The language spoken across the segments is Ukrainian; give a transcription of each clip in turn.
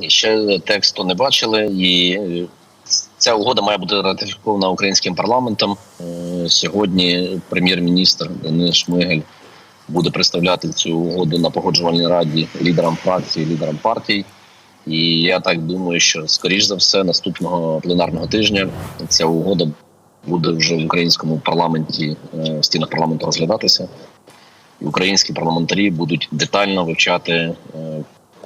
Ще тексту не бачили, і е, ця угода має бути ратифікована українським парламентом. Е, Сьогодні прем'єр-міністр Денис Шмигель буде представляти цю угоду на погоджувальній раді лідерам фракцій, лідерам партій. І я так думаю, що скоріш за все наступного пленарного тижня ця угода буде вже в українському парламенті е, в стінах парламенту розглядатися. І українські парламентарі будуть детально вивчати е,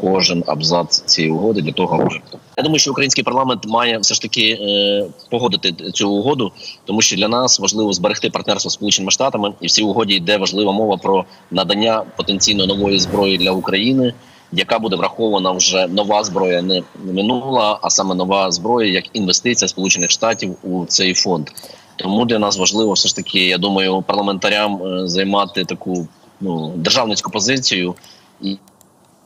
кожен абзац цієї угоди для того, аби я думаю, що український парламент має все ж таки е, погодити цю угоду, тому що для нас важливо зберегти партнерство з сполученими штатами, і в цій угоді йде важлива мова про надання потенційно нової зброї для України, яка буде врахована вже нова зброя, не минула, а саме нова зброя як інвестиція Сполучених Штатів у цей фонд. Тому для нас важливо все ж таки, я думаю, парламентарям е, займати таку ну державницьку позицію і,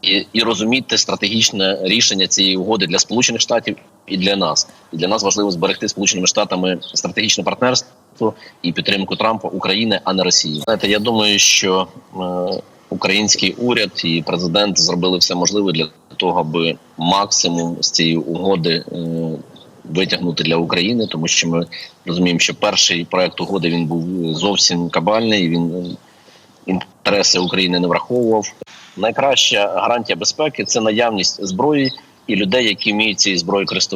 і, і розуміти стратегічне рішення цієї угоди для Сполучених Штатів і для нас. І для нас важливо зберегти Сполученими Штатами стратегічне партнерство і підтримку Трампа України, а не Росії. Знаєте, я думаю, що е, український уряд і президент зробили все можливе для того, аби максимум з цієї угоди. Е, Витягнути для України, тому що ми розуміємо, що перший проект угоди він був зовсім кабальний. Він е, інтереси України не враховував. Найкраща гарантія безпеки це наявність зброї і людей, які вміють цією зброєю користуватися.